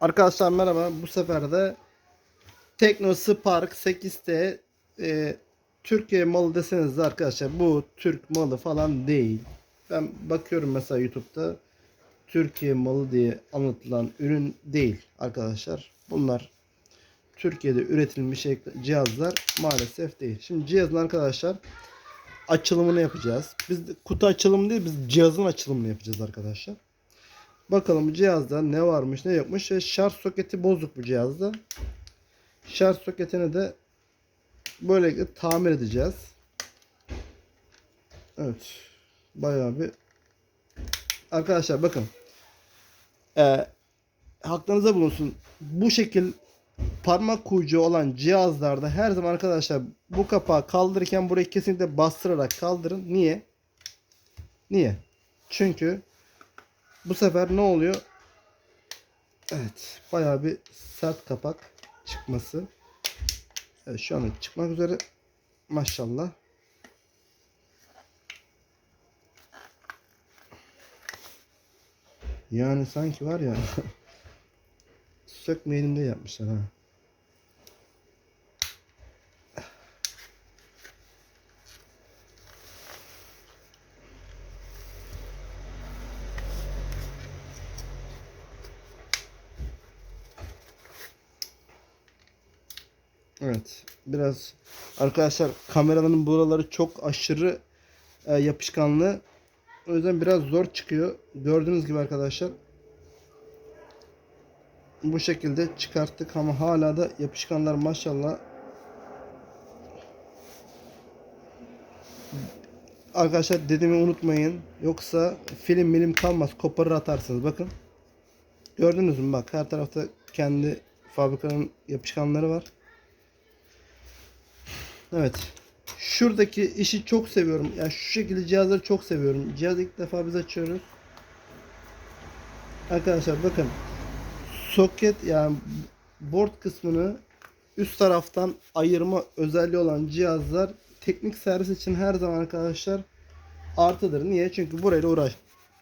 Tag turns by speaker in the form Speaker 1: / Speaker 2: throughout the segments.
Speaker 1: Arkadaşlar merhaba. Bu sefer de Tekno Spark 8T e, Türkiye malı deseniz de arkadaşlar bu Türk malı falan değil. Ben bakıyorum mesela YouTube'da Türkiye malı diye anlatılan ürün değil arkadaşlar. Bunlar Türkiye'de üretilmiş cihazlar maalesef değil. Şimdi cihazın arkadaşlar açılımını yapacağız. Biz kutu açılımı değil biz cihazın açılımını yapacağız arkadaşlar. Bakalım bu cihazda ne varmış ne yokmuş. Ve şarj soketi bozuk bu cihazda. Şarj soketini de böylelikle tamir edeceğiz. Evet. Bayağı bir Arkadaşlar bakın. Ee, aklınıza bulunsun. Bu şekil parmak kuyucu olan cihazlarda her zaman arkadaşlar bu kapağı kaldırırken burayı kesinlikle bastırarak kaldırın. Niye? Niye? Çünkü bu sefer ne oluyor? Evet. Bayağı bir sert kapak çıkması. Evet, şu an çıkmak üzere. Maşallah. Yani sanki var ya sökmeyelim de yapmışlar ha. Evet. Biraz arkadaşlar kameranın buraları çok aşırı e, yapışkanlı. O yüzden biraz zor çıkıyor. Gördüğünüz gibi arkadaşlar. Bu şekilde çıkarttık ama hala da yapışkanlar maşallah. Arkadaşlar dediğimi unutmayın. Yoksa film milim kalmaz. Koparır atarsınız. Bakın. Gördünüz mü? Bak her tarafta kendi fabrikanın yapışkanları var. Evet. Şuradaki işi çok seviyorum. Yani şu şekilde cihazları çok seviyorum. Cihazı ilk defa biz açıyoruz. Arkadaşlar bakın. Soket yani board kısmını üst taraftan ayırma özelliği olan cihazlar teknik servis için her zaman arkadaşlar artıdır. Niye? Çünkü burayla uğraş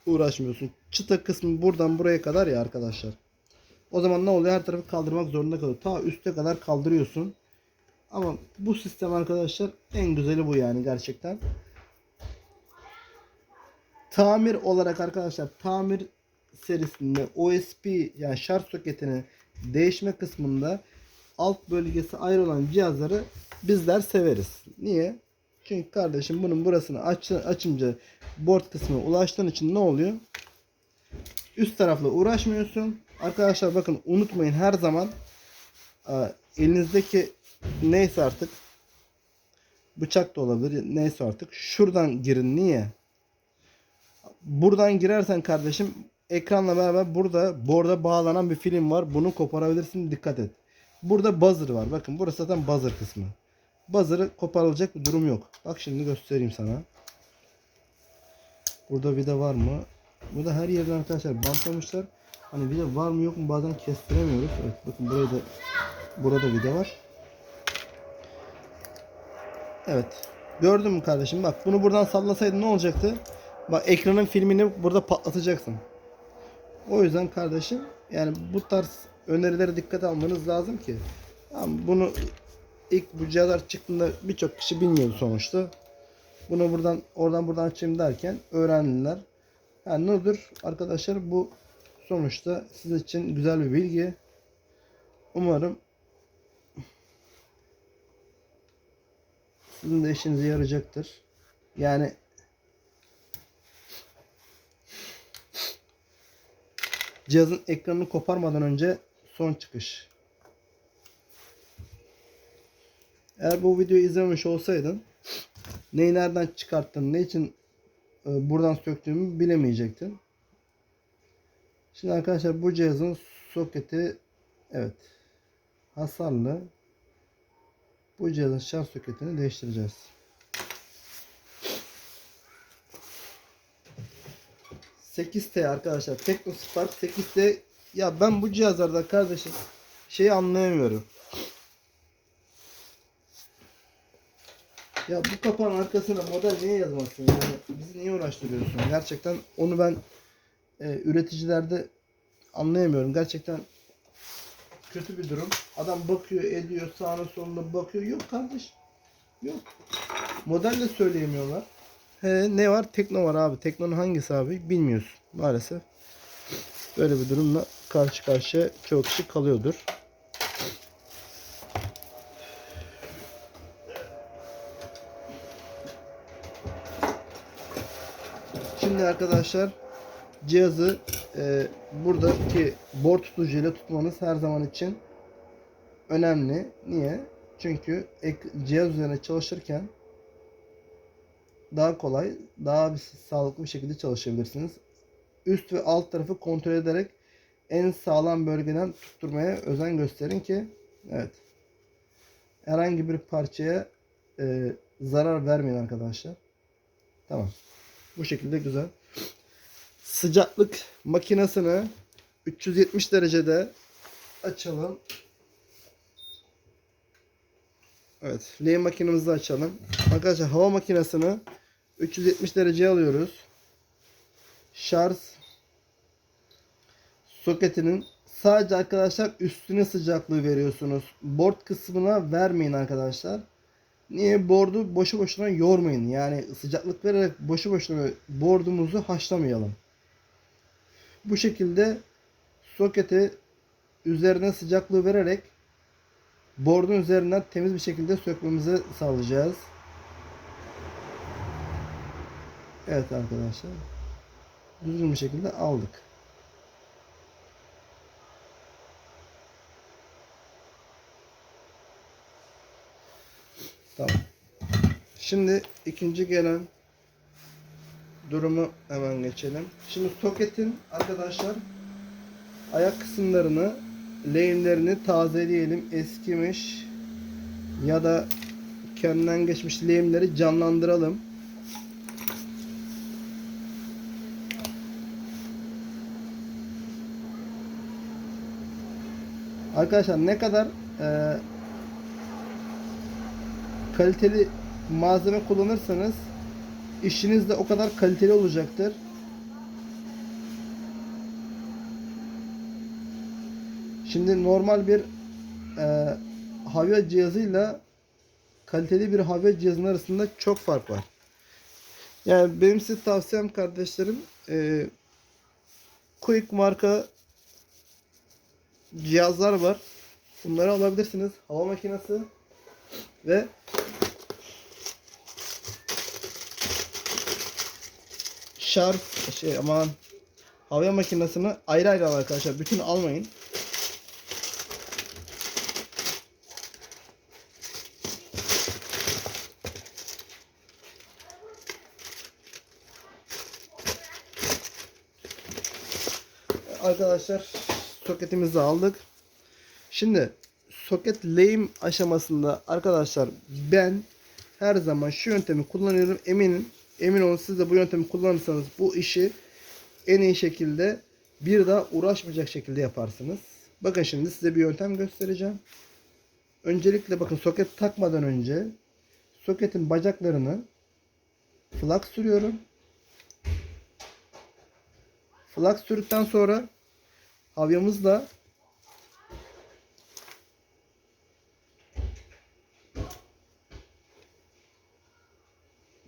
Speaker 1: uğraşmıyorsun. Çıta kısmı buradan buraya kadar ya arkadaşlar. O zaman ne oluyor? Her tarafı kaldırmak zorunda kalıyor. Ta üste kadar kaldırıyorsun. Ama bu sistem arkadaşlar en güzeli bu yani gerçekten. Tamir olarak arkadaşlar tamir serisinde OSP yani şarj soketini değişme kısmında alt bölgesi ayrı olan cihazları bizler severiz. Niye? Çünkü kardeşim bunun burasını aç, açınca board kısmına ulaştığın için ne oluyor? Üst tarafla uğraşmıyorsun. Arkadaşlar bakın unutmayın her zaman e, elinizdeki neyse artık. Bıçak da olabilir. Neyse artık. Şuradan girin. Niye? Buradan girersen kardeşim ekranla beraber burada borda bağlanan bir film var. Bunu koparabilirsin. Dikkat et. Burada buzzer var. Bakın burası zaten buzzer kısmı. Buzzer'ı koparılacak bir durum yok. Bak şimdi göstereyim sana. Burada vida var mı? Burada her yerden arkadaşlar bantlamışlar. Hani vida var mı yok mu? Bazen kestiremiyoruz. Evet bakın buraya da burada vida var Evet. Gördün mü kardeşim? Bak bunu buradan sallasaydın ne olacaktı? Bak ekranın filmini burada patlatacaksın. O yüzden kardeşim yani bu tarz önerileri dikkate almanız lazım ki. Tamam, bunu ilk bu cihazlar çıktığında birçok kişi bilmiyordu sonuçta. Bunu buradan oradan buradan açayım derken öğrendiler. Yani nedir arkadaşlar bu sonuçta siz için güzel bir bilgi. Umarım sizin de işinize yarayacaktır. Yani cihazın ekranını koparmadan önce son çıkış. Eğer bu videoyu izlememiş olsaydın neyi nereden çıkarttın, ne için e, buradan söktüğümü bilemeyecektin. Şimdi arkadaşlar bu cihazın soketi evet hasarlı bu cihazın şarj soketini değiştireceğiz. ...8T arkadaşlar. TeknoSpark 8T... ...ya ben bu cihazlarda kardeşim... ...şeyi anlayamıyorum. Ya bu kapağın arkasına model niye yazmasın? Yani bizi niye uğraştırıyorsun? Gerçekten onu ben... E, ...üreticilerde... ...anlayamıyorum. Gerçekten... kötü bir durum. Adam bakıyor, ediyor, sağına soluna bakıyor. Yok kardeş. Yok. Model de söyleyemiyorlar. He, ne var? Tekno var abi. Tekno'nun hangisi abi? Bilmiyorsun maalesef. Böyle bir durumla karşı karşıya çoğu kişi kalıyordur. Şimdi arkadaşlar cihazı e, buradaki board tutucuyla tutmanız her zaman için önemli. Niye? Çünkü cihaz üzerine çalışırken daha kolay, daha bir sağlıklı bir şekilde çalışabilirsiniz. Üst ve alt tarafı kontrol ederek en sağlam bölgeden tutturmaya özen gösterin ki evet herhangi bir parçaya e, zarar vermeyin arkadaşlar. Tamam. Bu şekilde güzel. Sıcaklık makinesini 370 derecede açalım. Evet. L makinemizi açalım. Arkadaşlar hava makinesini 370 dereceye alıyoruz. Şarj soketinin sadece arkadaşlar üstüne sıcaklığı veriyorsunuz. Board kısmına vermeyin arkadaşlar. Niye? Board'u boşu boşuna yormayın. Yani sıcaklık vererek boşu boşuna board'umuzu haşlamayalım. Bu şekilde soketi üzerine sıcaklığı vererek board'un üzerinden temiz bir şekilde sökmemizi sağlayacağız. Evet arkadaşlar. Düzgün bir şekilde aldık. Tamam. Şimdi ikinci gelen durumu hemen geçelim. Şimdi soketin arkadaşlar ayak kısımlarını lehimlerini tazeleyelim. Eskimiş ya da kendinden geçmiş lehimleri canlandıralım. Arkadaşlar ne kadar e, kaliteli malzeme kullanırsanız işiniz de o kadar kaliteli olacaktır. Şimdi normal bir e, havya cihazıyla kaliteli bir havya cihazının arasında çok fark var. Yani benim size tavsiyem kardeşlerim e, Quick marka cihazlar var. Bunları alabilirsiniz. Hava makinesi ve şarj şey aman hava makinesini ayrı ayrı al arkadaşlar. Bütün almayın. Arkadaşlar soketimizi aldık. Şimdi soket lehim aşamasında arkadaşlar ben her zaman şu yöntemi kullanıyorum. Eminim emin olun siz de bu yöntemi kullanırsanız bu işi en iyi şekilde bir daha uğraşmayacak şekilde yaparsınız. Bakın şimdi size bir yöntem göstereceğim. Öncelikle bakın soket takmadan önce soketin bacaklarını flak sürüyorum. Flak sürdükten sonra havyamızla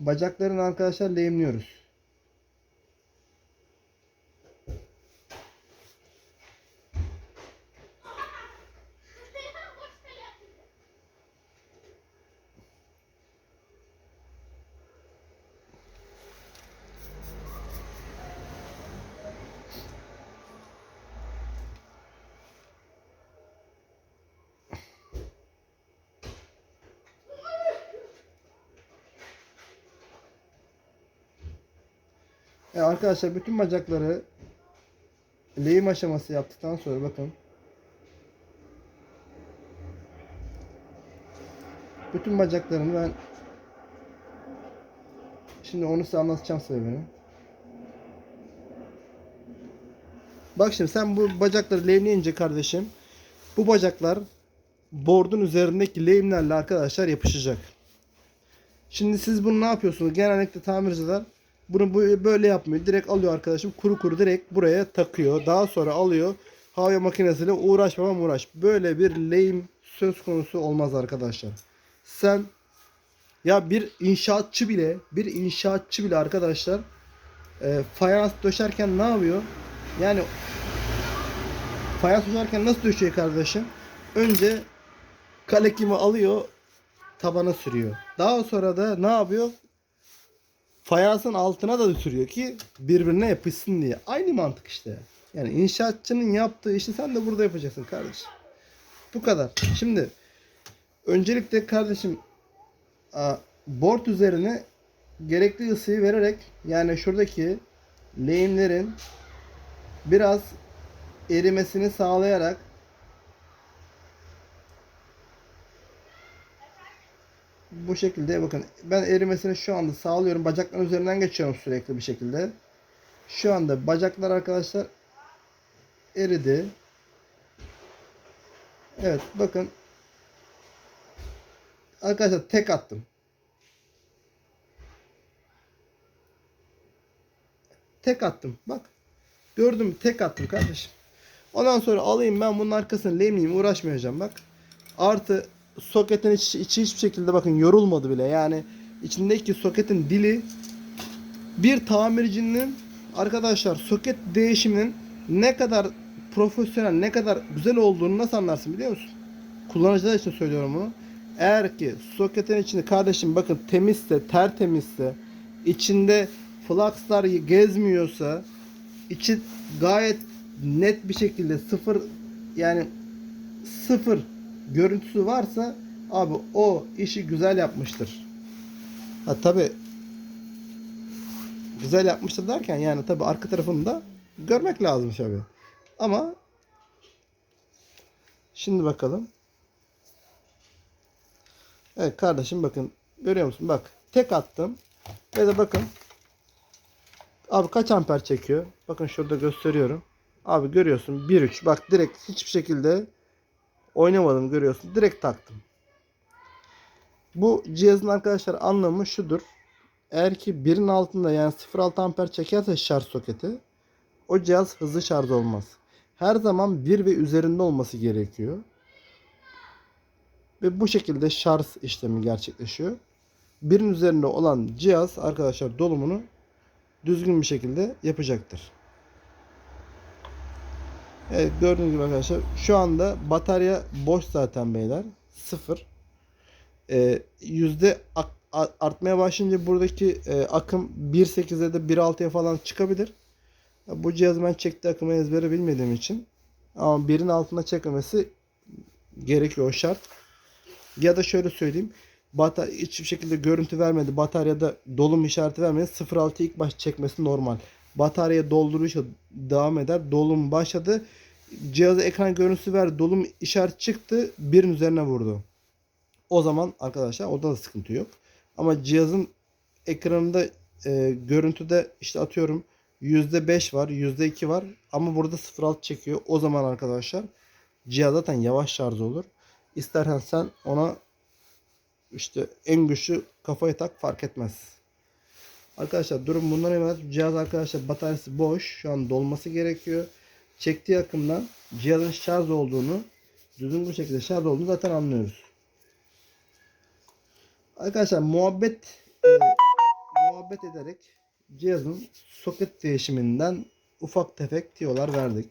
Speaker 1: bacaklarını arkadaşlar lehimliyoruz. Yani arkadaşlar bütün bacakları lehim aşaması yaptıktan sonra bakın bütün bacaklarını ben şimdi onu size anlatacağım sebebini. Bak şimdi sen bu bacakları lehimleyince kardeşim bu bacaklar board'un üzerindeki lehimlerle arkadaşlar yapışacak. Şimdi siz bunu ne yapıyorsunuz? Genellikle tamirciler bunu bu- böyle yapmıyor. Direkt alıyor arkadaşım kuru kuru direkt buraya takıyor. Daha sonra alıyor havya makinesiyle uğraşmamam uğraş. Böyle bir lehim söz konusu olmaz arkadaşlar. Sen ya bir inşaatçı bile bir inşaatçı bile arkadaşlar e, fayans döşerken ne yapıyor? Yani fayans döşerken nasıl döşüyor kardeşim? Önce kalekimi alıyor tabana sürüyor. Daha sonra da ne yapıyor? Fayansın altına da sürüyor ki birbirine yapışsın diye. Aynı mantık işte. Yani inşaatçının yaptığı işi sen de burada yapacaksın kardeşim. Bu kadar. Şimdi öncelikle kardeşim board üzerine gerekli ısıyı vererek yani şuradaki lehimlerin biraz erimesini sağlayarak bu şekilde bakın ben erimesini şu anda sağlıyorum. Bacakların üzerinden geçiyorum sürekli bir şekilde. Şu anda bacaklar arkadaşlar eridi. Evet bakın. Arkadaşlar tek attım. Tek attım. Bak. Gördün mü? Tek attım kardeşim. Ondan sonra alayım ben bunun arkasını lemleyeyim uğraşmayacağım bak. Artı soketin içi, içi hiçbir şekilde bakın yorulmadı bile. Yani içindeki soketin dili bir tamircinin arkadaşlar soket değişiminin ne kadar profesyonel ne kadar güzel olduğunu nasıl anlarsın biliyor musun? Kullanıcılar için söylüyorum bunu. Eğer ki soketin içinde kardeşim bakın temizse tertemizse içinde flakslar gezmiyorsa içi gayet net bir şekilde sıfır yani sıfır görüntüsü varsa abi o işi güzel yapmıştır. Ha tabi güzel yapmıştır derken yani tabi arka tarafını da görmek lazım tabi. Ama şimdi bakalım. Evet kardeşim bakın görüyor musun? Bak tek attım. Ve de bakın Abi kaç amper çekiyor? Bakın şurada gösteriyorum. Abi görüyorsun 1.3 bak direkt hiçbir şekilde oynamadım görüyorsun. Direkt taktım. Bu cihazın arkadaşlar anlamı şudur. Eğer ki 1'in altında yani 0.6 amper çekerse şarj soketi o cihaz hızlı şarj olmaz. Her zaman 1 ve üzerinde olması gerekiyor. Ve bu şekilde şarj işlemi gerçekleşiyor. 1'in üzerinde olan cihaz arkadaşlar dolumunu düzgün bir şekilde yapacaktır. Evet gördüğünüz gibi arkadaşlar şu anda batarya boş zaten beyler. Sıfır. Ee, yüzde artmaya başlayınca buradaki e, akım 1.8'e de 1.6'ya falan çıkabilir. Bu cihaz ben çekti akımı ezbere bilmediğim için ama birin altına çekmemesi gerekiyor o şart. Ya da şöyle söyleyeyim. Batarya hiçbir şekilde görüntü vermedi. Bataryada dolum işareti vermedi. 0.6 ilk baş çekmesi normal. Batarya dolduruşa devam eder. Dolum başladı. Cihaza ekran görüntüsü verdi. Dolum işareti çıktı. Birin üzerine vurdu. O zaman arkadaşlar orada da sıkıntı yok. Ama cihazın ekranında e, görüntüde işte atıyorum %5 var, %2 var ama burada 0.6 çekiyor. O zaman arkadaşlar cihaz zaten yavaş şarj olur. İstersen sen ona işte en güçlü kafayı tak fark etmez. Arkadaşlar durum bundan ibaret. Cihaz arkadaşlar bataryası boş. Şu an dolması gerekiyor. Çektiği akımdan cihazın şarj olduğunu düzgün bir şekilde şarj olduğunu zaten anlıyoruz. Arkadaşlar muhabbet e, muhabbet ederek cihazın soket değişiminden ufak tefek tiyolar verdik.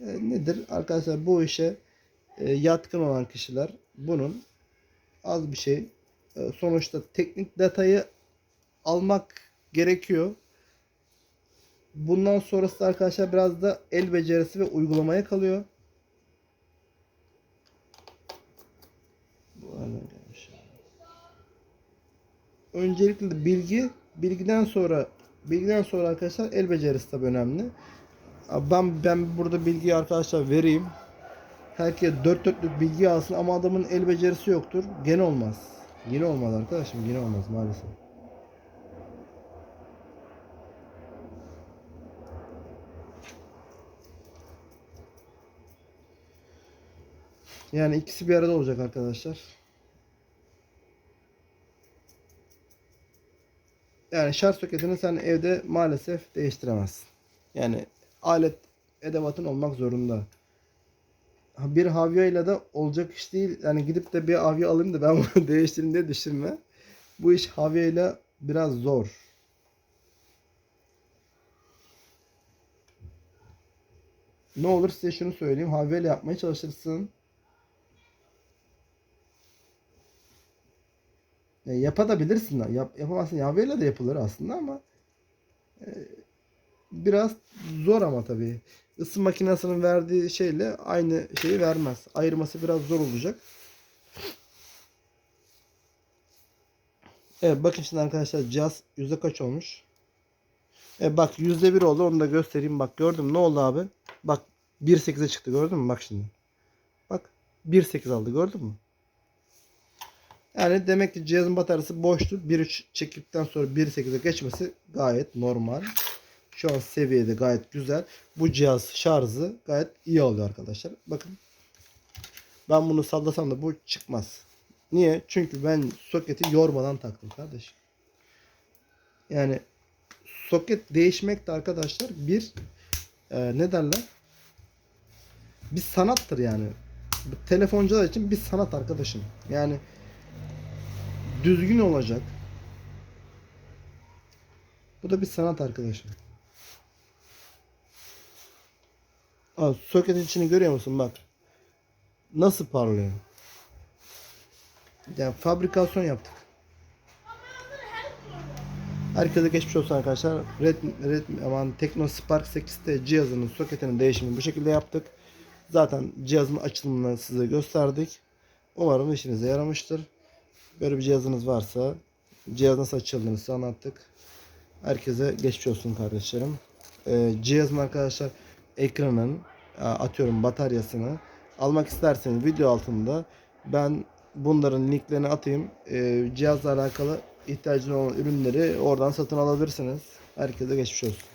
Speaker 1: E, nedir? Arkadaşlar bu işe e, yatkın olan kişiler bunun az bir şey. E, sonuçta teknik detayı almak gerekiyor. Bundan sonrası arkadaşlar biraz da el becerisi ve uygulamaya kalıyor. Öncelikle bilgi, bilgiden sonra bilgiden sonra arkadaşlar el becerisi tabii önemli. Ben ben burada bilgiyi arkadaşlar vereyim. Herkes dört dörtlük bilgi alsın ama adamın el becerisi yoktur. Gene olmaz. Yine olmaz arkadaşım. Yine olmaz maalesef. Yani ikisi bir arada olacak arkadaşlar. Yani şarj soketini sen evde maalesef değiştiremezsin. Yani alet edevatın olmak zorunda. bir Havya ile de olacak iş değil. Yani gidip de bir Havya alayım da ben bunu değiştireyim diye düşünme. Bu iş Havya ile biraz zor. Ne olur size şunu söyleyeyim. Havya ile yapmaya çalışırsın. Ya yapabilirsin. Yap, yapamazsın. Havya ile de yapılır aslında ama e, biraz zor ama tabii. Isı makinesinin verdiği şeyle aynı şeyi vermez. Ayırması biraz zor olacak. Evet bakın şimdi arkadaşlar cihaz yüzde kaç olmuş? Evet bak yüzde bir oldu onu da göstereyim. Bak gördün mü ne oldu abi? Bak 1.8'e çıktı gördün mü? Bak şimdi. Bak 1.8 aldı gördün mü? Yani demek ki cihazın bataryası boştu. 1.3 çektikten sonra 1.8'e geçmesi gayet normal. Şu an seviyede gayet güzel. Bu cihaz şarjı gayet iyi oluyor arkadaşlar. Bakın. Ben bunu sallasam da bu çıkmaz. Niye? Çünkü ben soketi yormadan taktım kardeşim. Yani soket değişmek de arkadaşlar bir e, ne derler? Bir sanattır yani. Telefoncular için bir sanat arkadaşım. Yani düzgün olacak. Bu da bir sanat arkadaşım. Aa, soketin içini görüyor musun bak. Nasıl parlıyor. Yani fabrikasyon yaptık. Herkese geçmiş olsun arkadaşlar. Red, Red aman Tekno Spark 8T cihazının soketinin değişimini bu şekilde yaptık. Zaten cihazın açılımını size gösterdik. Umarım işinize yaramıştır. Böyle bir cihazınız varsa cihaz nasıl açıldığını size anlattık. Herkese geçmiş olsun kardeşlerim. Ee, cihazın arkadaşlar ekranın e, atıyorum bataryasını almak isterseniz video altında ben bunların linklerini atayım. Ee, cihazla alakalı ihtiyacınız olan ürünleri oradan satın alabilirsiniz. Herkese geçmiş olsun.